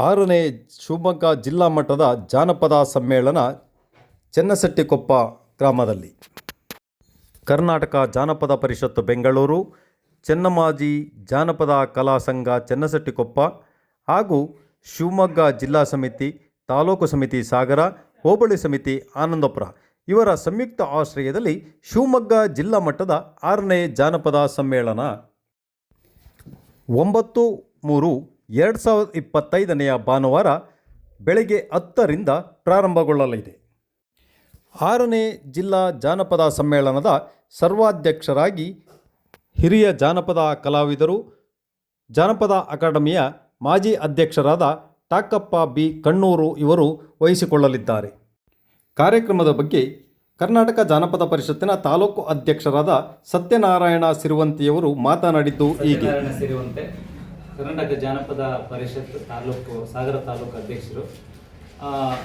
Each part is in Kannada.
ಆರನೇ ಶಿವಮೊಗ್ಗ ಜಿಲ್ಲಾ ಮಟ್ಟದ ಜಾನಪದ ಸಮ್ಮೇಳನ ಚೆನ್ನಸೆಟ್ಟಿಕೊಪ್ಪ ಗ್ರಾಮದಲ್ಲಿ. ಕರ್ನಾಟಕ ಜಾನಪದ ಪರಿಷತ್ತು ಬೆಂಗಳೂರು, ಚೆನ್ನಮಾಜಿ ಜಾನಪದ ಕಲಾ ಸಂಘ ಚೆನ್ನಸೆಟ್ಟಿಕೊಪ್ಪ ಹಾಗೂ ಶಿವಮೊಗ್ಗ ಜಿಲ್ಲಾ ಸಮಿತಿ, ತಾಲೂಕು ಸಮಿತಿ ಸಾಗರ, ಹೋಬಳಿ ಸಮಿತಿ ಆನಂದಪುರ. ಇವರ ಸಂಯುಕ್ತ ಆಶ್ರಯದಲ್ಲಿ ಶಿವಮೊಗ್ಗ ಜಿಲ್ಲಾ ಮಟ್ಟದ ಆರನೇ ಜಾನಪದ ಸಮ್ಮೇಳನ. ಒಂಬತ್ತು ಮೂರು ಎರಡು ಸಾವಿರದ ಇಪ್ಪತ್ತೈದನೆಯ ಭಾನುವಾರ ಬೆಳಗ್ಗೆ ಹತ್ತರಿಂದ ಪ್ರಾರಂಭಗೊಳ್ಳಲಿದೆ. ಆರನೇ ಜಿಲ್ಲಾ ಜಾನಪದ ಸಮ್ಮೇಳನದ ಸರ್ವಾಧ್ಯಕ್ಷರಾಗಿ ಹಿರಿಯ ಜಾನಪದ ಕಲಾವಿದರು, ಜಾನಪದ ಅಕಾಡೆಮಿಯ ಮಾಜಿ ಅಧ್ಯಕ್ಷರಾದ ಟಾಕಪ್ಪ ಬಿ ಕಣ್ಣೂರು ಇವರು ವಹಿಸಿಕೊಳ್ಳಲಿದ್ದಾರೆ. ಕಾರ್ಯಕ್ರಮದ ಬಗ್ಗೆ ಕರ್ನಾಟಕ ಜಾನಪದ ಪರಿಷತ್ತಿನ ತಾಲೂಕು ಅಧ್ಯಕ್ಷರಾದ ಸತ್ಯನಾರಾಯಣ ಸಿರುವಂತಿಯವರು ಮಾತನಾಡಿದ್ದು ಹೀಗೆ. ಕರ್ನಾಟಕ ಜಾನಪದ ಪರಿಷತ್ ತಾಲೂಕು, ಸಾಗರ ತಾಲೂಕು ಅಧ್ಯಕ್ಷರು.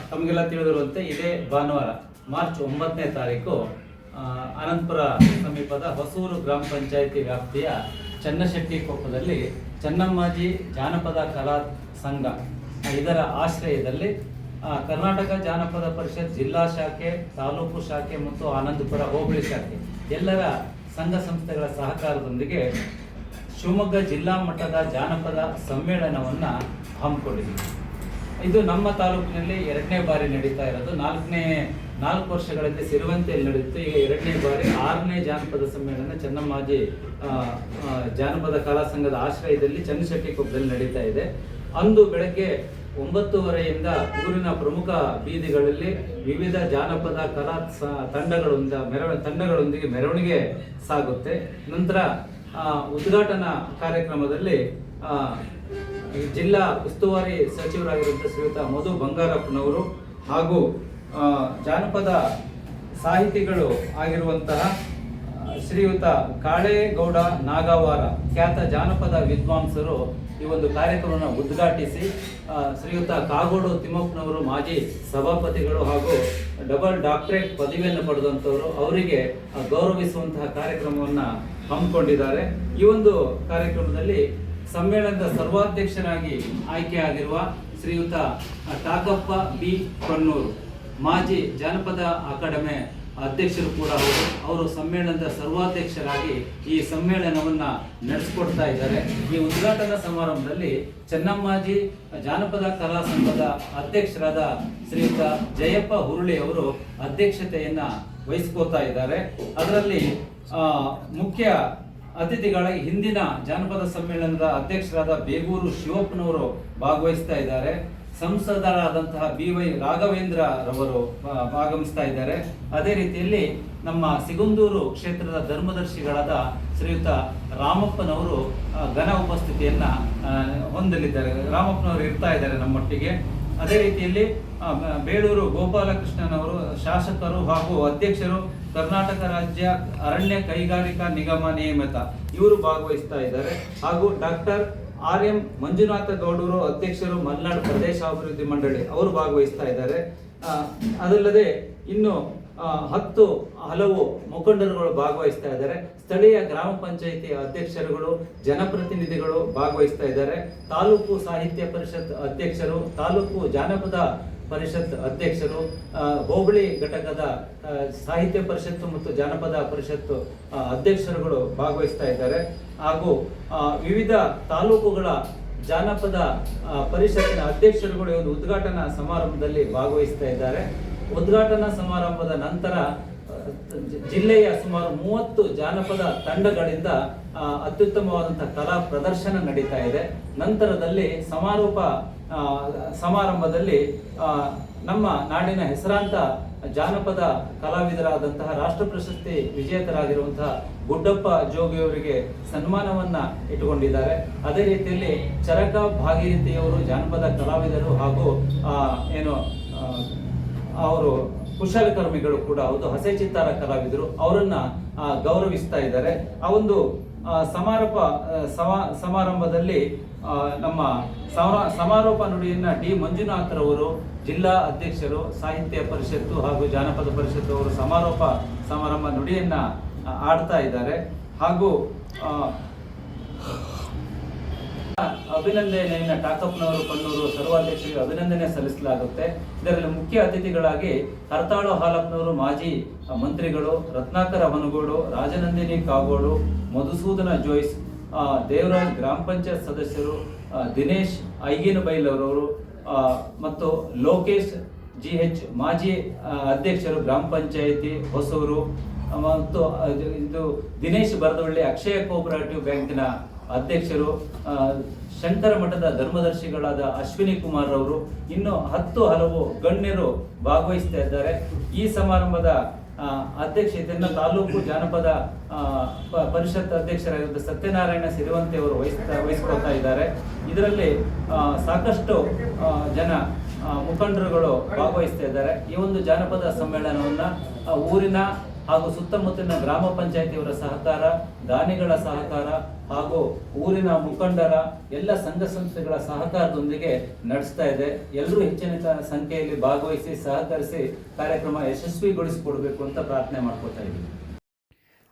ತಮಗೆಲ್ಲ ತಿಳಿದಿರುವಂತೆ ಇದೇ ಭಾನುವಾರ, ಮಾರ್ಚ್ ಒಂಬತ್ತನೇ ತಾರೀಕು ಅನಂತಪುರ ಸಮೀಪದ ಹೊಸೂರು ಗ್ರಾಮ ಪಂಚಾಯಿತಿ ವ್ಯಾಪ್ತಿಯ ಚನ್ನಶೆಟ್ಟಿ ಕೊಪ್ಪದಲ್ಲಿ ಚೆನ್ನಮ್ಮಾಜಿ ಜಾನಪದ ಕಲಾ ಸಂಘ ಇದರ ಆಶ್ರಯದಲ್ಲಿ ಕರ್ನಾಟಕ ಜಾನಪದ ಪರಿಷತ್ ಜಿಲ್ಲಾ ಶಾಖೆ, ತಾಲೂಕು ಶಾಖೆ ಮತ್ತು ಆನಂದಪುರ ಹೋಬಳಿ ಶಾಖೆ ಎಲ್ಲರ ಸಂಘ ಸಂಸ್ಥೆಗಳ ಸಹಕಾರದೊಂದಿಗೆ ಶಿವಮೊಗ್ಗ ಜಿಲ್ಲಾ ಮಟ್ಟದ ಜಾನಪದ ಸಮ್ಮೇಳನವನ್ನು ಹಮ್ಮಿಕೊಂಡಿದ್ದೀವಿ ಇದು ನಮ್ಮ ತಾಲೂಕಿನಲ್ಲಿ ಎರಡನೇ ಬಾರಿ ನಡೀತಾ ಇರೋದು. ನಾಲ್ಕನೇ, ನಾಲ್ಕು ವರ್ಷಗಳಲ್ಲಿ ಸಿರುವಂತೆಯಲ್ಲಿ ನಡೆಯುತ್ತೆ ಈಗ ಎರಡನೇ ಬಾರಿ, ಆರನೇ ಜಾನಪದ ಸಮ್ಮೇಳನ ಚೆನ್ನಮ್ಮಾಜಿ ಜಾನಪದ ಕಲಾ ಸಂಘದ ಆಶ್ರಯದಲ್ಲಿ ಚನ್ನಶೆಟ್ಟಿಕೊಪ್ಪದಲ್ಲಿ ನಡೀತಾ ಇದೆ. ಅಂದು ಬೆಳಗ್ಗೆ ಒಂಬತ್ತುವರೆಯಿಂದ ಊರಿನ ಪ್ರಮುಖ ಬೀದಿಗಳಲ್ಲಿ ವಿವಿಧ ಜಾನಪದ ಕಲಾ ತಂಡಗಳೊಂದ ಮೆರವ ತಂಡಗಳೊಂದಿಗೆ ಮೆರವಣಿಗೆ ಸಾಗುತ್ತೆ. ನಂತರ ಉದ್ಘಾಟನಾ ಕಾರ್ಯಕ್ರಮದಲ್ಲಿ ಜಿಲ್ಲಾ ಉಸ್ತುವಾರಿ ಸಚಿವರಾಗಿರುವಂಥ ಶ್ರೀಯುತ ಮಧು ಬಂಗಾರಪ್ಪನವರು ಹಾಗೂ ಜಾನಪದ ಸಾಹಿತಿಗಳು ಆಗಿರುವಂತಹ ಶ್ರೀಯುತ ಕಾಳೇಗೌಡ ನಾಗವಾರ, ಖ್ಯಾತ ಜಾನಪದ ವಿದ್ವಾಂಸರು ಈ ಒಂದು ಕಾರ್ಯಕ್ರಮವನ್ನು ಉದ್ಘಾಟಿಸಿ ಶ್ರೀಯುತ ಕಾಗೋಡು ತಿಮ್ಮಪ್ಪನವರು, ಮಾಜಿ ಸಭಾಪತಿಗಳು ಹಾಗೂ ಡಬಲ್ ಡಾಕ್ಟರೇಟ್ ಪದವಿಯನ್ನು ಪಡೆದಂಥವರು ಅವರಿಗೆ ಗೌರವಿಸುವಂತಹ ಕಾರ್ಯಕ್ರಮವನ್ನು ಹಮ್ಮಿಕೊಂಡಿದ್ದಾರೆ. ಈ ಒಂದು ಕಾರ್ಯಕ್ರಮದಲ್ಲಿ ಸಮ್ಮೇಳನದ ಸರ್ವಾಧ್ಯಕ್ಷರಾಗಿ ಆಯ್ಕೆಯಾಗಿರುವ ಶ್ರೀಯುತ ಟಾಕಪ್ಪ ಬಿ. ಕಣ್ಣೂರು ಮಾಜಿ ಜಾನಪದ ಅಕಾಡೆಮಿ ಅಧ್ಯಕ್ಷರು ಕೂಡ ಹೌದು ಅವರು ಸಮ್ಮೇಳನದ ಸರ್ವಾಧ್ಯಕ್ಷರಾಗಿ ಈ ಸಮ್ಮೇಳನವನ್ನ ನಡೆಸಿಕೊಡ್ತಾ ಇದ್ದಾರೆ. ಈ ಉದ್ಘಾಟನಾ ಸಮಾರಂಭದಲ್ಲಿ ಚೆನ್ನಮ್ಮಾಜಿ ಜಾನಪದ ಕಲಾ ಸಂಘದ ಅಧ್ಯಕ್ಷರಾದ ಶ್ರೀಯುತ ಜಯಪ್ಪ ಹುರುಳಿ ಅವರು ಅಧ್ಯಕ್ಷತೆಯನ್ನು ವಹಿಸ್ಕೋತಾ ಇದ್ದಾರೆ. ಅದರಲ್ಲಿ ಮುಖ್ಯ ಅತಿಥಿಗಳಾಗಿ ಹಿಂದಿನ ಜಾನಪದ ಸಮ್ಮೇಳನದ ಅಧ್ಯಕ್ಷರಾದ ಬೇಗೂರು ಶಿವಪ್ಪನವರು ಭಾಗವಹಿಸ್ತಾ ಇದ್ದಾರೆ. ಸಂಸದರಾದಂತಹ ಬಿ ವೈ ರಾಘವೇಂದ್ರ ರವರು ಭಾಗವಹಿಸ್ತಾ ಇದ್ದಾರೆ. ಅದೇ ರೀತಿಯಲ್ಲಿ ನಮ್ಮ ಸಿಗುಂದೂರು ಕ್ಷೇತ್ರದ ಧರ್ಮದರ್ಶಿಗಳಾದ ಶ್ರೀಯುತ ರಾಮಪ್ಪನವರು ಘನ ಉಪಸ್ಥಿತಿಯನ್ನ ಹೊಂದಲಿದ್ದಾರೆ. ರಾಮಪ್ಪನವರು ಇರ್ತಾ ಇದ್ದಾರೆ ನಮ್ಮೊಟ್ಟಿಗೆ. ಅದೇ ರೀತಿಯಲ್ಲಿ ಬೇಳೂರು ಗೋಪಾಲಕೃಷ್ಣನವರು, ಶಾಸಕರು ಹಾಗೂ ಅಧ್ಯಕ್ಷರು, ಕರ್ನಾಟಕ ರಾಜ್ಯ ಅರಣ್ಯ ಕೈಗಾರಿಕಾ ನಿಗಮ ನಿಯಮಿತ, ಇವರು ಭಾಗವಹಿಸ್ತಾ ಇದ್ದಾರೆ. ಹಾಗೂ ಡಾಕ್ಟರ್ ಆರ್ ಎಂ ಮಂಜುನಾಥ ಗೌಡರು ಅಧ್ಯಕ್ಷರು ಮಲೆನಾಡು ಪ್ರದೇಶ ಅಭಿವೃದ್ಧಿ ಮಂಡಳಿ ಅವರು ಭಾಗವಹಿಸ್ತಾ ಇದ್ದಾರೆ. ಅದಲ್ಲದೆ ಇನ್ನು ಹತ್ತು ಹಲವು ಮುಖಂಡರುಗಳು ಭಾಗವಹಿಸ್ತಾ ಇದ್ದಾರೆ. ಸ್ಥಳೀಯ ಗ್ರಾಮ ಪಂಚಾಯಿತಿ ಅಧ್ಯಕ್ಷರುಗಳು, ಜನಪ್ರತಿನಿಧಿಗಳು ಭಾಗವಹಿಸ್ತಾ ಇದ್ದಾರೆ. ತಾಲೂಕು ಸಾಹಿತ್ಯ ಪರಿಷತ್ ಅಧ್ಯಕ್ಷರು, ತಾಲೂಕು ಜಾನಪದ ಪರಿಷತ್ ಅಧ್ಯಕ್ಷರು ಹೋಬಳಿ ಘಟಕದ ಸಾಹಿತ್ಯ ಪರಿಷತ್ತು ಮತ್ತು ಜಾನಪದ ಪರಿಷತ್ತು ಅಧ್ಯಕ್ಷರುಗಳು ಭಾಗವಹಿಸ್ತಾ ಇದ್ದಾರೆ. ಹಾಗೂ ವಿವಿಧ ತಾಲೂಕುಗಳ ಜಾನಪದ ಪರಿಷತ್ತಿನ ಅಧ್ಯಕ್ಷರುಗಳು ಒಂದು ಉದ್ಘಾಟನಾ ಸಮಾರಂಭದಲ್ಲಿ ಭಾಗವಹಿಸ್ತಾ ಇದ್ದಾರೆ. ಉದ್ಘಾಟನಾ ಸಮಾರಂಭದ ನಂತರ ಜಿಲ್ಲೆಯ ಸುಮಾರು ಮೂವತ್ತು ಜಾನಪದ ತಂಡಗಳಿಂದ ಅತ್ಯುತ್ತಮವಾದಂತಹ ಕಲಾ ಪ್ರದರ್ಶನ ನಡೀತಾ ಇದೆ. ನಂತರದಲ್ಲಿ ಸಮಾರೋಪ ಸಮಾರಂಭದಲ್ಲಿ ನಮ್ಮ ನಾಡಿನ ಹೆಸರಾಂತ ಜಾನಪದ ಕಲಾವಿದರಾದಂತಹ ರಾಷ್ಟ್ರ ಪ್ರಶಸ್ತಿ ವಿಜೇತರಾಗಿರುವಂತಹ ಗುಡ್ಡಪ್ಪ ಜೋಗಿಯವರಿಗೆ ಸನ್ಮಾನವನ್ನ ಇಟ್ಟುಕೊಂಡಿದ್ದಾರೆ. ಅದೇ ರೀತಿಯಲ್ಲಿ ಚರಕ ಭಾಗೀರಥಿಯವರು ಜಾನಪದ ಕಲಾವಿದರು ಹಾಗೂ ಏನು ಅವರು ಕುಶಲಕರ್ಮಿಗಳು ಕೂಡ ಹೌದು, ಹಸೆ ಚಿತ್ತಾರ ಕಲಾವಿದರು, ಅವರನ್ನ ಗೌರವಿಸ್ತಾ ಇದ್ದಾರೆ. ಆ ಒಂದು ಸಮಾರೋಪ ಸಮಾರಂಭದಲ್ಲಿ ನಮ್ಮ ಸಮಾ- ಸಮಾರೋಪ ನುಡಿಯನ್ನ ಡಿ. ಮಂಜುನಾಥರವರು ಜಿಲ್ಲಾ ಅಧ್ಯಕ್ಷರು, ಸಾಹಿತ್ಯ ಪರಿಷತ್ತು ಹಾಗೂ ಜಾನಪದ ಪರಿಷತ್ತು ಅವರು ಸಮಾರೋಪ ಸಮಾರಂಭ ನುಡಿಯನ್ನ ಆಡ್ತಾ ಇದ್ದಾರೆ. ಹಾಗೂ ಅಭಿನಂದನೆಯನ್ನು ಟಾಕಪ್ನವರು ಕಣ್ಣೂರು ಸರ್ವಾಧ್ಯಕ್ಷರಿಗೆ ಅಭಿನಂದನೆ ಸಲ್ಲಿಸಲಾಗುತ್ತೆ. ಇದರಲ್ಲಿ ಮುಖ್ಯ ಅತಿಥಿಗಳಾಗಿ ಕರ್ತಾಳು ಹಾಲಪ್ಪನವರು ಮಾಜಿ ಮಂತ್ರಿಗಳು ರತ್ನಾಕರ ಹನಗೋಡು ರಾಜನಂದಿನಿ ಕಾಗೋಡು, ಮಧುಸೂದನ ಜೋಯ್ಸ್ ದೇವರಾಜ್ ಗ್ರಾಮ ಪಂಚಾಯತ್ ಸದಸ್ಯರು ದಿನೇಶ್ ಐಗಿನಬೈಲವರವರು ಅವರವರು ಮತ್ತು ಲೋಕೇಶ್ ಜಿ ಎಚ್ ಮಾಜಿ ಅಧ್ಯಕ್ಷರು ಗ್ರಾಮ ಪಂಚಾಯಿತಿ ಹೊಸೂರು ಮತ್ತು ಇದು- ದಿನೇಶ್ ಬರದೊಳ್ಳಿ ಅಕ್ಷಯ ಕೋಪರೇಟಿವ್ ಬ್ಯಾಂಕಿನ ಅಧ್ಯಕ್ಷರು ಶಂಕರ ಮಠದ ಧರ್ಮದರ್ಶಿಗಳಾದ ಅಶ್ವಿನಿ ಕುಮಾರ್ ಅವರು ಇನ್ನು ಹತ್ತು ಹಲವು ಗಣ್ಯರು ಭಾಗವಹಿಸ್ತಾ ಇದ್ದಾರೆ. ಈ ಸಮಾರಂಭದ ಆ, ಅಧ್ಯಕ್ಷತೆಯನ್ನು ತಾಲೂಕು ಜಾನಪದ ಪರಿಷತ್ ಅಧ್ಯಕ್ಷರಾಗಿದ್ದ ಸತ್ಯನಾರಾಯಣ ಸಿರಿವಂತೆ ಅವರು ವಹಿಸ್ತಾ ವಹಿಸ್ಕೊಳ್ತಾ ಇದ್ದಾರೆ. ಇದರಲ್ಲಿ ಸಾಕಷ್ಟು ಜನ ಮುಖಂಡರುಗಳು ಭಾಗವಹಿಸ್ತಾ ಇದ್ದಾರೆ. ಈ ಒಂದು ಜಾನಪದ ಸಮ್ಮೇಳನವನ್ನು ಊರಿನ ಹಾಗೂ ಸುತ್ತಮುತ್ತಲಿನ ಗ್ರಾಮ ಪಂಚಾಯತಿಯವರ ಸಹಕಾರ, ದಾನಿಗಳ ಸಹಕಾರ ಹಾಗೂ ಊರಿನ ಮುಖಂಡರ ಎಲ್ಲ ಸಂಘ ಸಂಸ್ಥೆಗಳ ಸಹಕಾರದೊಂದಿಗೆ ನಡೆಸ್ತಾ ಇದೆ. ಎಲ್ಲರೂ ಹೆಚ್ಚಿನ ಸಂಖ್ಯೆಯಲ್ಲಿ ಭಾಗವಹಿಸಿ, ಸಹಕರಿಸಿ ಕಾರ್ಯಕ್ರಮ ಯಶಸ್ವಿಗೊಳಿಸಿಕೊಡಬೇಕು ಅಂತ ಪ್ರಾರ್ಥನೆ ಮಾಡ್ಕೊತಾ ಇದ್ದೀವಿ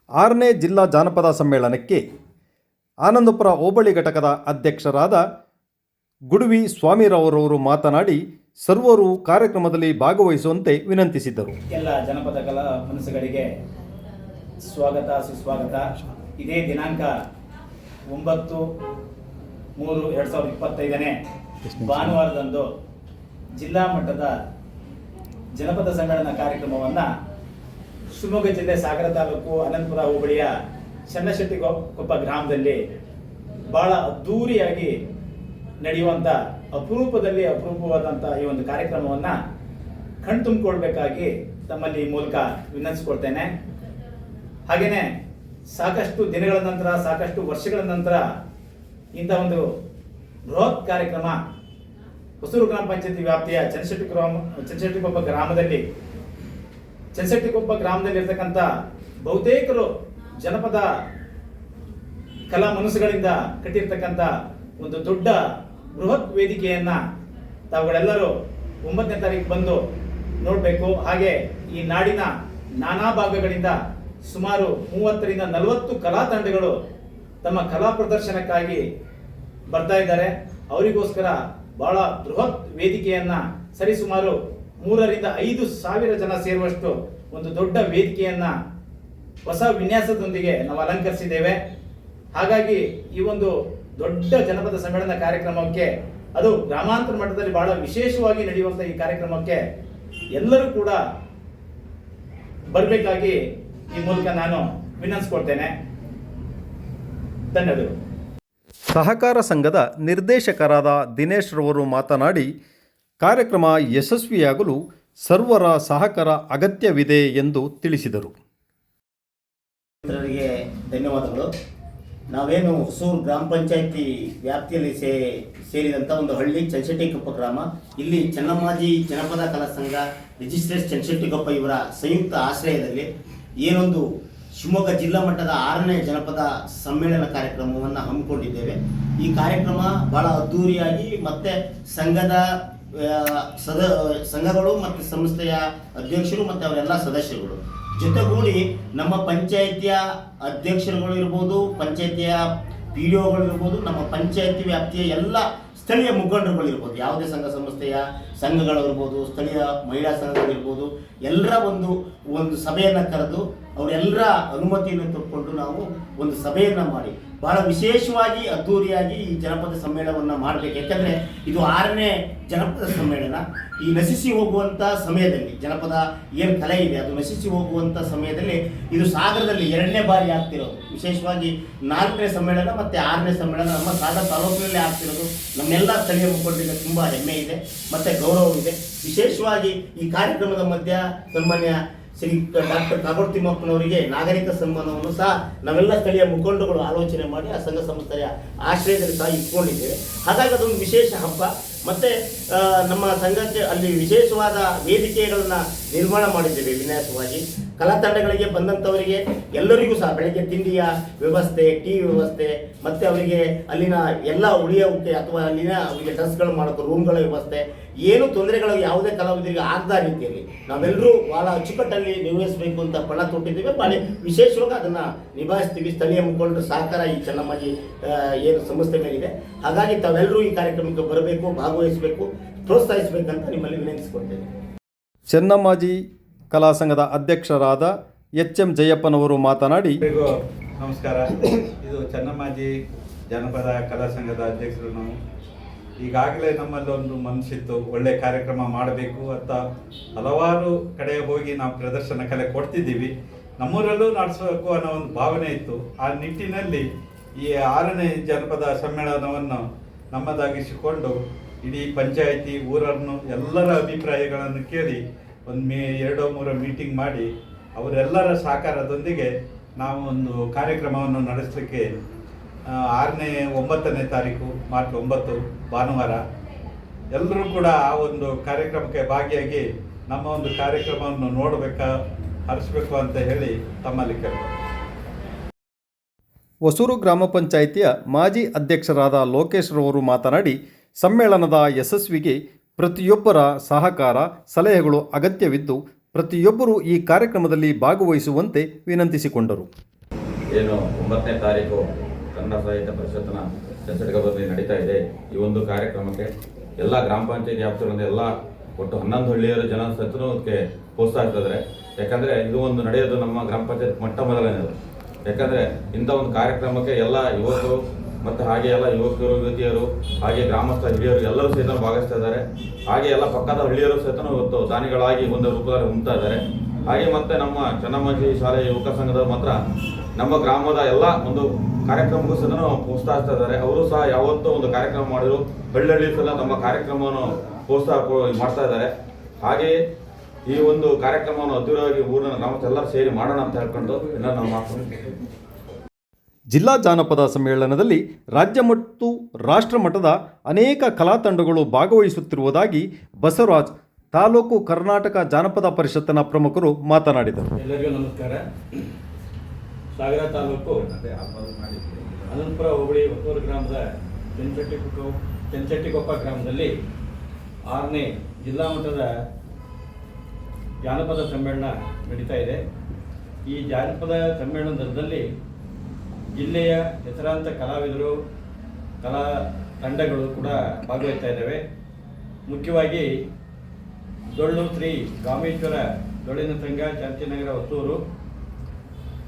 ಆರನೇ ಜಿಲ್ಲಾ ಜಾನಪದ ಸಮ್ಮೇಳನಕ್ಕೆ ಆನಂದಪುರ ಹೋಬಳಿ ಘಟಕದ ಅಧ್ಯಕ್ಷರಾದ ಗುಡುವಿ ಸ್ವಾಮಿರವರವರು ಮಾತನಾಡಿ ಸರ್ವರು ಕಾರ್ಯಕ್ರಮದಲ್ಲಿ ಭಾಗವಹಿಸುವಂತೆ ವಿನಂತಿಸಿದ್ದರು. ಎಲ್ಲ ಜನಪದ ಕಲಾ ಮನಸ್ಸುಗಳಿಗೆ ಸ್ವಾಗತ ಸುಸ್ವಾಗತ. ಇದೇ ದಿನಾಂಕ ಒಂಬತ್ತು ಮೂರು ಎರಡು ಸಾವಿರದ ಇಪ್ಪತ್ತೈದನೇ ಭಾನುವಾರದಂದು ಜಿಲ್ಲಾ ಮಟ್ಟದ ಜನಪದ ಸಂಘಟನ ಕಾರ್ಯಕ್ರಮವನ್ನು ಶಿವಮೊಗ್ಗ ಜಿಲ್ಲೆ ಸಾಗರ ತಾಲೂಕು ಅನಂತಪುರ ಹೋಬಳಿಯ ಚನ್ನಶೆಟ್ಟಿ ಕೊಪ್ಪ ಗ್ರಾಮದಲ್ಲಿ ಬಹಳ ಅದ್ದೂರಿಯಾಗಿ ನಡೆಯುವಂಥ ಅಪರೂಪದಲ್ಲಿ ಅಪರೂಪವಾದಂತಹ ಈ ಒಂದು ಕಾರ್ಯಕ್ರಮವನ್ನು ಕಣ್ತುಂಬಿಕೊಳ್ಬೇಕಾಗಿ ತಮ್ಮಲ್ಲಿ ಈ ಮೂಲಕ ವಿನಂತಿಸ್ಕೊಳ್ತೇನೆ. ಹಾಗೇನೆ ಸಾಕಷ್ಟು ದಿನಗಳ ನಂತರ, ಸಾಕಷ್ಟು ವರ್ಷಗಳ ನಂತರ ಇಂಥ ಒಂದು ಬೃಹತ್ ಕಾರ್ಯಕ್ರಮ ಹೊಸೂರು ಗ್ರಾಮ ಪಂಚಾಯತಿ ವ್ಯಾಪ್ತಿಯ ಚನ್ನಶೆಟ್ಟಿ ಗ್ರಾಮ, ಚನ್ನಶೆಟ್ಟಿಕೊಪ್ಪ ಗ್ರಾಮದಲ್ಲಿ ಚನ್ನಶೆಟ್ಟಿಕೊಪ್ಪ ಗ್ರಾಮದಲ್ಲಿ ಇರ್ತಕ್ಕಂಥ ಬಹುತೇಕರು ಜನಪದ ಕಲಾ ಮನಸ್ಸುಗಳಿಂದ ಕಟ್ಟಿರ್ತಕ್ಕಂಥ ಒಂದು ದೊಡ್ಡ ಬೃಹತ್ ವೇದಿಕೆಯನ್ನ ತಾವುಗಳೆಲ್ಲರೂ ಒಂಬತ್ತನೇ ತಾರೀಕು ಬಂದು ನೋಡಬೇಕು. ಹಾಗೆ ಈ ನಾಡಿನ ನಾನಾ ಭಾಗಗಳಿಂದ ಸುಮಾರು ಮೂವತ್ತರಿಂದ ನಲವತ್ತು ಕಲಾ ತಂಡಗಳು ತಮ್ಮ ಕಲಾ ಪ್ರದರ್ಶನಕ್ಕಾಗಿ ಬರ್ತಾ ಇದ್ದಾರೆ. ಅವರಿಗೋಸ್ಕರ ಬಹಳ ಬೃಹತ್ ವೇದಿಕೆಯನ್ನ ಸರಿಸುಮಾರು ಮೂರರಿಂದ ಐದು ಸಾವಿರ ಜನ ಸೇರುವಷ್ಟು ಒಂದು ದೊಡ್ಡ ವೇದಿಕೆಯನ್ನ ಹೊಸ ವಿನ್ಯಾಸದೊಂದಿಗೆ ನಾವು ಅಲಂಕರಿಸಿದ್ದೇವೆ. ಹಾಗಾಗಿ ಈ ಒಂದು ದೊಡ್ಡ ಜನಪದ ಸಮ್ಮೇಳನ ಕಾರ್ಯಕ್ರಮಕ್ಕೆ ಅದು ಗ್ರಾಮಾಂತರ ಮಟ್ಟದಲ್ಲಿ ಬಹಳ ವಿಶೇಷವಾಗಿ ನಡೆಯುವಂಥ ಈ ಕಾರ್ಯಕ್ರಮಕ್ಕೆ ಎಲ್ಲರೂ ಕೂಡ ಬರಬೇಕಾಗಿ ಈ ಮೂಲಕ ನಾನು ವಿನಂತಿಸ್ಕೊಳ್ತೇನೆ. ಧನ್ಯವಾದಗಳು. ಸಹಕಾರ ಸಂಘದ ನಿರ್ದೇಶಕರಾದ ದಿನೇಶ್ ರವರು ಮಾತನಾಡಿ ಕಾರ್ಯಕ್ರಮ ಯಶಸ್ವಿಯಾಗಲು ಸರ್ವರ ಸಹಕಾರ ಅಗತ್ಯವಿದೆ ಎಂದು ತಿಳಿಸಿದರು. ಧನ್ಯವಾದಗಳು. ನಾವೇನು ಹೊಸೂರು ಗ್ರಾಮ ಪಂಚಾಯತಿ ವ್ಯಾಪ್ತಿಯಲ್ಲಿ ಸೇ ಸೇರಿದಂಥ ಒಂದು ಹಳ್ಳಿ ಚನ್ಶೆಟ್ಟಿಕೊಪ್ಪ ಗ್ರಾಮ. ಇಲ್ಲಿ ಚನ್ನಮಾಜಿ ಜನಪದ ಕಲಾ ಸಂಘ ರಿಜಿಸ್ಟ್ರೇಟ್ ಚನ್ಶೆಟ್ಟಿಕೊಪ್ಪ ಇವರ ಸಂಯುಕ್ತ ಆಶ್ರಯದಲ್ಲಿ ಏನೊಂದು ಶಿವಮೊಗ್ಗ ಜಿಲ್ಲಾ ಮಟ್ಟದ ಆರನೇ ಜನಪದ ಸಮ್ಮೇಳನ ಕಾರ್ಯಕ್ರಮವನ್ನು ಹಮ್ಮಿಕೊಂಡಿದ್ದೇವೆ. ಈ ಕಾರ್ಯಕ್ರಮ ಬಹಳ ಅದ್ಧೂರಿಯಾಗಿ ಮತ್ತೆ ಸಂಘದ ಸದ, ಸಂಘಗಳು ಮತ್ತು ಸಂಸ್ಥೆಯ ಅಧ್ಯಕ್ಷರು ಮತ್ತು ಅವರೆಲ್ಲ ಸದಸ್ಯರುಗಳು. ಜೊತೆಗೂಡಿ ನಮ್ಮ ಪಂಚಾಯಿತಿಯ ಅಧ್ಯಕ್ಷರುಗಳು ಇರ್ಬೋದು, ಪಂಚಾಯಿತಿಯ ಪಿ ಡಿ ಇರ್ಬೋದು, ನಮ್ಮ ಪಂಚಾಯಿತಿ ವ್ಯಾಪ್ತಿಯ ಎಲ್ಲ ಸ್ಥಳೀಯ ಮುಖಂಡರುಗಳು ಇರ್ಬೋದು. ಯಾವುದೇ ಸಂಘ ಸಂಸ್ಥೆಯ ಸಂಘಗಳಿರ್ಬೋದು ಸ್ಥಳೀಯ ಮಹಿಳಾ ಸಂಘಗಳಿರ್ಬೋದು ಎಲ್ಲರ ಒಂದು ಒಂದು ಸಭೆಯನ್ನು ಕರೆದು ಅವರೆಲ್ಲರ ಅನುಮತಿಯನ್ನು ತಗೊಂಡು ನಾವು ಒಂದು ಸಭೆಯನ್ನು ಮಾಡಿ ಬಹಳ ವಿಶೇಷವಾಗಿ ಅದ್ಧೂರಿಯಾಗಿ ಈ ಜನಪದ ಸಮ್ಮೇಳನವನ್ನು ಮಾಡಬೇಕು. ಯಾಕಂದರೆ ಇದು ಆರನೇ ಜನಪದ ಸಮ್ಮೇಳನ. ಈ ನಶಿಸಿ ಹೋಗುವಂಥ ಸಮಯದಲ್ಲಿ, ಜನಪದ ಏನು ಕಲೆ ಇದೆ, ಅದು ನಶಿಸಿ ಹೋಗುವಂಥ ಸಮಯದಲ್ಲಿ ಇದು ಸಾಗರದಲ್ಲಿ ಎರಡನೇ ಬಾರಿ ಆಗ್ತಿರೋದು. ವಿಶೇಷವಾಗಿ ನಾಲ್ಕನೇ ಸಮ್ಮೇಳನ ಮತ್ತು ಆರನೇ ಸಮ್ಮೇಳನ ನಮ್ಮ ಸಾಗರ ತಾಲೂಕಿನಲ್ಲಿ ಆಗ್ತಿರೋದು. ನಮ್ಮೆಲ್ಲ ಸ್ಥಳೀಯ ಮುಖಂಡರಿಗೆ ತುಂಬ ಹೆಮ್ಮೆ ಇದೆ, ಮತ್ತು ಗೌರವವಿದೆ. ವಿಶೇಷವಾಗಿ ಈ ಕಾರ್ಯಕ್ರಮದ ಮಧ್ಯ ಸನ್ಮಾನ್ಯ ಶ್ರೀ ಡಾಕ್ಟರ್ ಕಾಗೋಡು ತಿಮ್ಮಪ್ಪನವರಿಗೆ ನಾಗರಿಕ ಸನ್ಮಾನವನ್ನು ಸಹ ನಾವೆಲ್ಲ ಸ್ಥಳೀಯ ಮುಖಂಡಗಳು ಆಲೋಚನೆ ಮಾಡಿ ಆ ಸಂಘ ಸಂಸ್ಥೆಯ ಆಶ್ರಯದಲ್ಲಿ ಸಹ ಇಟ್ಕೊಂಡಿದ್ದೇವೆ. ಹಾಗಾಗಿ ಅದೊಂದು ವಿಶೇಷ ಹಬ್ಬ. ಮತ್ತೆ ನಮ್ಮ ಸಂಘಕ್ಕೆ ಅಲ್ಲಿ ವಿಶೇಷವಾದ ವೇದಿಕೆಗಳನ್ನು ನಿರ್ಮಾಣ ಮಾಡಿದ್ದೇವೆ ವಿನ್ಯಾಸವಾಗಿ. ಕಲಾ ತಂಡಗಳಿಗೆ ಬಂದಂಥವರಿಗೆ ಎಲ್ಲರಿಗೂ ಸಹ ಬೆಳಗ್ಗೆ ತಿಂಡಿಯ ವ್ಯವಸ್ಥೆ, ಟೀ ವ್ಯವಸ್ಥೆ, ಮತ್ತೆ ಅವರಿಗೆ ಅಲ್ಲಿನ ಎಲ್ಲ ಉಳಿಯೋಕ್ಕೆ ಅಥವಾ ಅಲ್ಲಿನ ಅವರಿಗೆ ಡ್ರೆಸ್ಗಳು ಮಾಡೋದು ರೂಮ್ಗಳ ವ್ಯವಸ್ಥೆ. ಏನು ತೊಂದರೆಗಳು ಯಾವುದೇ ಕಲಾವಿದರಿಗೆ ಆಗದ ರೀತಿಯಲ್ಲಿ ನಾವೆಲ್ಲರೂ ಭಾಳ ಅಚ್ಚುಕಟ್ಟಲ್ಲಿ ನಿರ್ವಹಿಸಬೇಕು ಅಂತ ಪಣ ತೊಟ್ಟಿದ್ದೀವಿ. ಭಾಳ ವಿಶೇಷವಾಗಿ ಅದನ್ನು ನಿಭಾಯಿಸ್ತೀವಿ. ಸ್ಥಳೀಯ ಮುಖಂಡರು ಸಹಕಾರ ಈ ಚೆನ್ನಮ್ಮಾಜಿ ಏನು ಸಂಸ್ಥೆ ಮೇಲಿದೆ. ಹಾಗಾಗಿ ತಾವೆಲ್ಲರೂ ಈ ಕಾರ್ಯಕ್ರಮಕ್ಕೆ ಬರಬೇಕು, ಭಾಗವಹಿಸಬೇಕು, ಪ್ರೋತ್ಸಾಹಿಸಬೇಕಂತ ನಿಮ್ಮಲ್ಲಿ ವಿನಂತಿಸಿಕೊಳ್ತೇನೆ. ಚೆನ್ನಮ್ಮಾಜಿ ಕಲಾ ಸಂಘದ ಅಧ್ಯಕ್ಷರಾದ ಎಚ್ ಎಂ ಜಯಪ್ಪನವರು ಮಾತನಾಡಿ ನಮಸ್ಕಾರ. ಇದು ಚೆನ್ನಮ್ಮಾಜಿ ಜನಪದ ಕಲಾ ಸಂಘದ ಅಧ್ಯಕ್ಷರು ನಾವು. ಈಗಾಗಲೇ ನಮ್ಮಲ್ಲಿ ಒಂದು ಮನಸ್ಸಿತ್ತು, ಒಳ್ಳೆ ಕಾರ್ಯಕ್ರಮ ಮಾಡಬೇಕು ಅಂತ ಹಲವಾರು ಕಡೆ ಹೋಗಿ ನಾವು ಪ್ರದರ್ಶನ ಕಲೆ ಕೊಡ್ತಿದ್ದೀವಿ. ನಮ್ಮೂರಲ್ಲೂ ನಡೆಸಬೇಕು ಅನ್ನೋ ಒಂದು ಭಾವನೆ ಇತ್ತು. ಆ ನಿಟ್ಟಿನಲ್ಲಿ ಈ ಆರನೇ ಜನಪದ ಸಮ್ಮೇಳನವನ್ನು ನಮ್ಮದಾಗಿಸಿಕೊಂಡು ಇಡೀ ಪಂಚಾಯಿತಿ, ಊರನ್ನು ಎಲ್ಲರ ಅಭಿಪ್ರಾಯಗಳನ್ನು ಕೇಳಿ ಒಂದು ಮೇ, ಎರಡೋ ಮೂರೋ ಮೀಟಿಂಗ್ ಮಾಡಿ ಅವರೆಲ್ಲರ ಸಹಕಾರದೊಂದಿಗೆ ನಾವು ಒಂದು ಕಾರ್ಯಕ್ರಮವನ್ನು ನಡೆಸಲಿಕ್ಕೆ ಆರನೇ, ಒಂಬತ್ತನೇ ತಾರೀಕು, ಮಾರ್ಚ್ ಒಂಬತ್ತು, ಭಾನುವಾರ ಎಲ್ಲರೂ ಕೂಡ ಆ ಒಂದು ಕಾರ್ಯಕ್ರಮಕ್ಕೆ ಭಾಗಿಯಾಗಿ ನಮ್ಮ ಒಂದು ಕಾರ್ಯಕ್ರಮವನ್ನು ನೋಡಬೇಕಾ, ಹರಿಸಬೇಕು ಅಂತ ಹೇಳಿ ತಮ್ಮಲ್ಲಿ ಕೇಳ್ತಾರೆ. ಹೊಸೂರು ಗ್ರಾಮ ಪಂಚಾಯಿತಿಯ ಮಾಜಿ ಅಧ್ಯಕ್ಷರಾದ ಲೋಕೇಶ್ ರವರು ಮಾತನಾಡಿ, ಸಮ್ಮೇಳನದ ಯಶಸ್ವಿಗೆ ಪ್ರತಿಯೊಬ್ಬರ ಸಹಕಾರ, ಸಲಹೆಗಳು ಅಗತ್ಯವಿದ್ದು ಪ್ರತಿಯೊಬ್ಬರೂ ಈ ಕಾರ್ಯಕ್ರಮದಲ್ಲಿ ಭಾಗವಹಿಸುವಂತೆ ವಿನಂತಿಸಿಕೊಂಡರು. ಏನು ಒಂಬತ್ತನೇ ತಾರೀಕು ಕನ್ನಡ ಸಾಹಿತ್ಯ ಪರಿಷತ್ತಿನ ಚಟುವಟಿಕೆಗಳಲ್ಲಿ ನಡೀತಾ ಇದೆ. ಈ ಒಂದು ಕಾರ್ಯಕ್ರಮಕ್ಕೆ ಎಲ್ಲ ಗ್ರಾಮ ಪಂಚಾಯತ್ ವ್ಯಾಪ್ತಿಗಳಿಂದ ಎಲ್ಲ ಒಟ್ಟು ಹನ್ನೊಂದು ಹಳ್ಳಿಯರ ಜನ ಸತ್ರು ಅದಕ್ಕೆ ಪ್ರೋತ್ಸಾಹಿಸ್ತಾ ಇದ್ದಾರೆ ಯಾಕಂದ್ರೆ ಇದು ಒಂದು ನಡೆಯೋದು ನಮ್ಮ ಗ್ರಾಮ ಪಂಚಾಯತ್ ಮೊಟ್ಟ ಮೊದಲನೇದು. ಯಾಕಂದರೆ ಇಂಥ ಒಂದು ಕಾರ್ಯಕ್ರಮಕ್ಕೆ ಎಲ್ಲ ಯುವಕರು ಮತ್ತು ಹಾಗೆ ಎಲ್ಲ ಯುವಕರು, ಯುವತಿಯರು, ಹಾಗೆ ಗ್ರಾಮಸ್ಥ ಹಿರಿಯರು ಎಲ್ಲರೂ ಸಹಿತ ಭಾಗವಹಿಸ್ತಾ ಇದ್ದಾರೆ. ಹಾಗೆ ಎಲ್ಲ ಪಕ್ಕದ ಹಳ್ಳಿಯರು ಸಹಿತ ಇವತ್ತು ದಾನಿಗಳಾಗಿ ಒಂದು ರೂಪದಲ್ಲಿ ಉಂಟಾ ಇದ್ದಾರೆ. ಹಾಗೆ ಮತ್ತೆ ನಮ್ಮ ಚೆನ್ನಮ್ಮಾಜಿ ಶಾಲೆಯ ಯುವಕ ಸಂಘದ ಮಾತ್ರ ನಮ್ಮ ಗ್ರಾಮದ ಎಲ್ಲ ಒಂದು ಕಾರ್ಯಕ್ರಮಕ್ಕೂ ಸಹ ಪ್ರೋತ್ಸಾಹಿಸ್ತಾ ಇದ್ದಾರೆ. ಅವರು ಸಹ ಯಾವತ್ತೂ ಒಂದು ಕಾರ್ಯಕ್ರಮ ಮಾಡಿದ್ರು. ಹಳ್ಳಿ ಸಲ ನಮ್ಮ ಕಾರ್ಯಕ್ರಮವನ್ನು ಪ್ರೋತ್ಸಾಹ ಮಾಡ್ತಾ ಇದ್ದಾರೆ. ಹಾಗೆ ಈ ಒಂದು ಕಾರ್ಯಕ್ರಮವನ್ನು ಅದ್ದೂರಿಯಾಗಿ ಊರಿನ ಗ್ರಾಮದ ಎಲ್ಲರೂ ಸೇರಿ ಮಾಡೋಣ ಅಂತ ಹೇಳ್ಕೊಂಡು ಎಲ್ಲ ನಾವು ಮಾಡ್ಕೊಂಡು ಜಿಲ್ಲಾ ಜಾನಪದ ಸಮ್ಮೇಳನದಲ್ಲಿ ರಾಜ್ಯ ಮತ್ತು ರಾಷ್ಟ್ರ ಮಟ್ಟದ ಅನೇಕ ಕಲಾ ತಂಡಗಳು ಭಾಗವಹಿಸುತ್ತಿರುವುದಾಗಿ ಬಸವರಾಜ್, ತಾಲೂಕು ಕರ್ನಾಟಕ ಜಾನಪದ ಪರಿಷತ್ತಿನ ಪ್ರಮುಖರು ಮಾತನಾಡಿದರು. ಎಲ್ಲರಿಗೂ ನಮಸ್ಕಾರ. ಸಾಗರ ತಾಲೂಕು ಅನಂತಪುರ ಹೋಬಳಿ ಹೊಸೂರು ಗ್ರಾಮದ ಚೆಂಚಟ್ಟಿಕೊಪ್ಪ ಚೆಂಚಟ್ಟಿಕೊಪ್ಪ ಗ್ರಾಮದಲ್ಲಿ ಆರನೇ ಜಿಲ್ಲಾ ಮಟ್ಟದ ಜಾನಪದ ಸಮ್ಮೇಳನ ನಡೀತಾ ಇದೆ. ಈ ಜಾನಪದ ಸಮ್ಮೇಳನದಲ್ಲಿ ಜಿಲ್ಲೆಯ ಹೆಸರಾಂತ ಕಲಾವಿದರು, ಕಲಾ ತಂಡಗಳು ಕೂಡ ಭಾಗವಹಿಸ್ತಾ ಇದ್ದಾವೆ. ಮುಖ್ಯವಾಗಿ ಡೊಳ್ಳು ಶ್ರೀ ರಾಮೇಶ್ವರ ಡೊಳ್ಳಿನ ಸಂಘ ಶಾಂತಿನಗರ ಹೊಸೂರು,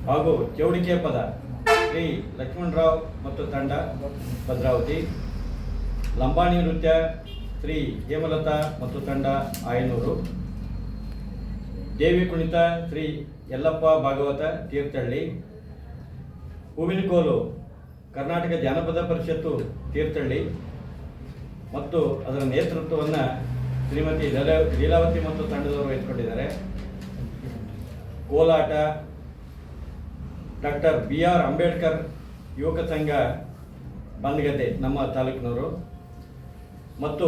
ಹಾಗೂ ಚೌಡಿಕೆ ಪದ, ಶ್ರೀ ಲಕ್ಷ್ಮಣರಾವ್ ಮತ್ತು ತಂಡ ಭದ್ರಾವತಿ, ಲಂಬಾಣಿ ನೃತ್ಯ, ಶ್ರೀ ಹೇಮಲತಾ ಮತ್ತು ತಂಡ ಆಯನೂರು, ದೇವಿ ಕುಣಿತ, ಶ್ರೀ ಯಲ್ಲಪ್ಪ ಭಾಗವತ, ತೀರ್ಥಹಳ್ಳಿ ಹೂವಿನಕೋಲು, ಕರ್ನಾಟಕ ಜಾನಪದ ಪರಿಷತ್ತು ತೀರ್ಥಹಳ್ಳಿ ಮತ್ತು ಅದರ ನೇತೃತ್ವವನ್ನು ಶ್ರೀಮತಿ ಲೀಲಾ, ಲೀಲಾವತಿ ಮತ್ತು ತಂಡದವರು ವಹಿಸಿಕೊಂಡಿದ್ದಾರೆ ಕೋಲಾಟ, ಡಾಕ್ಟರ್ ಬಿ ಆರ್ ಅಂಬೇಡ್ಕರ್ ಯುವಕ ಸಂಘ ಬಂದ್ಗದ್ದೆ ನಮ್ಮ ತಾಲೂಕಿನವರು. ಮತ್ತು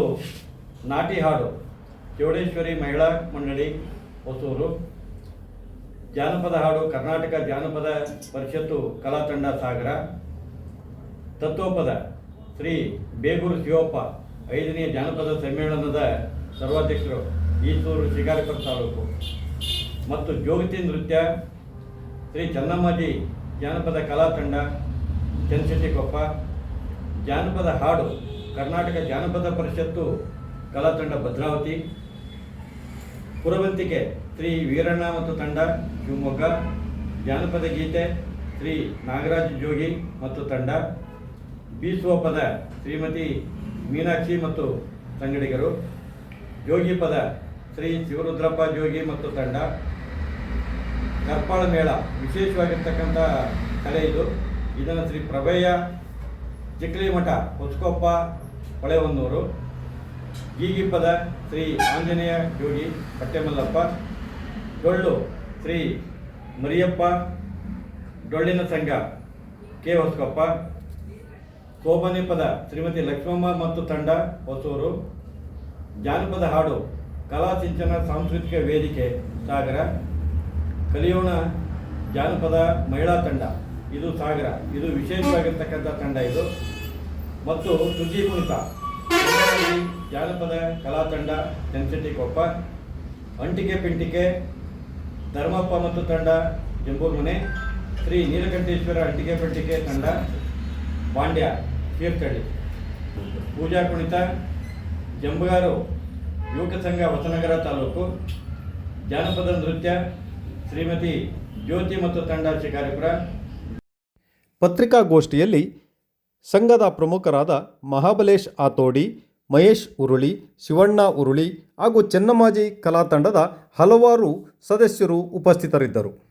ನಾಟಿ ಹಾಡು, ಚೌಡೇಶ್ವರಿ ಮಹಿಳಾ ಮಂಡಳಿ ಹೊಸೂರು. ಜಾನಪದ ಹಾಡು ಕರ್ನಾಟಕ ಜಾನಪದ ಪರಿಷತ್ತು ಕಲಾ ತಂಡ ಸಾಗರ. ತತ್ವಪದ ಶ್ರೀ ಬೇಗೂರು ಶಿವಪ್ಪ, ಐದನೇ ಜಾನಪದ ಸಮ್ಮೇಳನದ ಸರ್ವಾಧ್ಯಕ್ಷರು ಈಸೂರು ಶಿಕಾರಿಪುರ ತಾಲೂಕು. ಮತ್ತು ಜೋಗತಿ ನೃತ್ಯ ಶ್ರೀ ಚನ್ನಮ್ಮಾಜಿ ಜಾನಪದ ಕಲಾ ತಂಡ ಚನ್ನಶೆಟ್ಟಿಕೊಪ್ಪ. ಜಾನಪದ ಹಾಡು ಕರ್ನಾಟಕ ಜಾನಪದ ಪರಿಷತ್ತು ಕಲಾ ತಂಡ ಭದ್ರಾವತಿ. ಪುರವಂತಿಕೆ, ಶ್ರೀ ವೀರಣ್ಣ ಮತ್ತು ತಂಡ, ಶಿವಮೊಗ್ಗ, ಜಾನಪದ ಗೀತೆ, ಶ್ರೀ ನಾಗರಾಜ್ ಜೋಗಿ ಮತ್ತು ತಂಡ, ಬೀಸುವ ಪದ, ಶ್ರೀಮತಿ ಮೀನಾಕ್ಷಿ ಮತ್ತು ಸಂಗಡಿಗರು, ಜೋಗಿ ಪದ, ಶ್ರೀ ಶಿವರುದ್ರಪ್ಪ ಜೋಗಿ ಮತ್ತು ತಂಡ. ಕರ್ಪಾಳ ಮೇಳ, ವಿಶೇಷವಾಗಿರ್ತಕ್ಕಂಥ ಕಲೆ ಇದು. ಇದನ್ನು ಶ್ರೀ ಪ್ರಭೆಯ ಚಿಕ್ಕಲಿ ಮಠ ಹೊಸಕೊಪ್ಪ, ಹೊಳೆಹೊನ್ನೂರು. ಗೀಗಿ ಪದ ಶ್ರೀ ಆಂಜನೇಯ ಯೋಗಿ ಪಟ್ಟೆಮಲ್ಲಪ್ಪ ಡೊಳ್ಳು ಶ್ರೀ ಮರಿಯಪ್ಪ, ಡೊಳ್ಳಿನ ಸಂಘ ಕೆ ಹೊಸಕೊಪ್ಪ, ಸೋಬನೆ ಪದ ಶ್ರೀಮತಿ ಲಕ್ಷ್ಮಮ್ಮ ಮತ್ತು ತಂಡ ಹೊಸೂರು, ಜಾನಪದ ಹಾಡು ಕಲಾ ಸಿಂಚನ ಸಾಂಸ್ಕೃತಿಕ ವೇದಿಕೆ ಸಾಗರ, ಕಲಿಯೋಣ ಜಾನಪದ ಮಹಿಳಾ ತಂಡ. ಇದು ಸಾಗರ. ಇದು ವಿಶೇಷವಾಗಿರ್ತಕ್ಕಂಥ ತಂಡ ಇದು. ಮತ್ತು ಸುದ್ದಿ ಕುಣಿತ. ಜಾನಪದ ಕಲಾ ತಂಡ ಕೊಪ್ಪ. ಅಂಟಿಕೆ ಪಿಂಟಿಕೆ, ಧರ್ಮಪ್ಪ ಮತ್ತು ತಂಡ, ಜಂಬೂರ್ಮನೆ. ಶ್ರೀ ನೀಲಕಂಠೇಶ್ವರ ಅಂಟಿಕೆ ಪಿಂಟಿಕೆ ತಂಡ, ಪಾಂಡ್ಯ, ತೀರ್ಥಹಳ್ಳಿ. ಪೂಜಾ ಕುಣಿತ, ಜಂಬಗಾರು, ಯುವಕ ಸಂಘ ಹೊಸನಗರ ತಾಲೂಕು. ಜಾನಪದ ನೃತ್ಯ, ಶ್ರೀಮತಿ ಜ್ಯೋತಿ ಮತ್ತು ತಂಡ ಶಿಕಾರಿಪುರ ಪತ್ರಿಕಾಗೋಷ್ಠಿಯಲ್ಲಿ ಸಂಘದ ಪ್ರಮುಖರಾದ ಮಹಾಬಲೇಶ್ ಆತೋಡಿ ಮಹೇಶ್ ಉರುಳಿ ಶಿವಣ್ಣ ಉರುಳಿ ಹಾಗೂ ಚೆನ್ನಮಾಜಿ ಕಲಾ ತಂಡದ ಹಲವಾರು ಸದಸ್ಯರು ಉಪಸ್ಥಿತರಿದ್ದರು.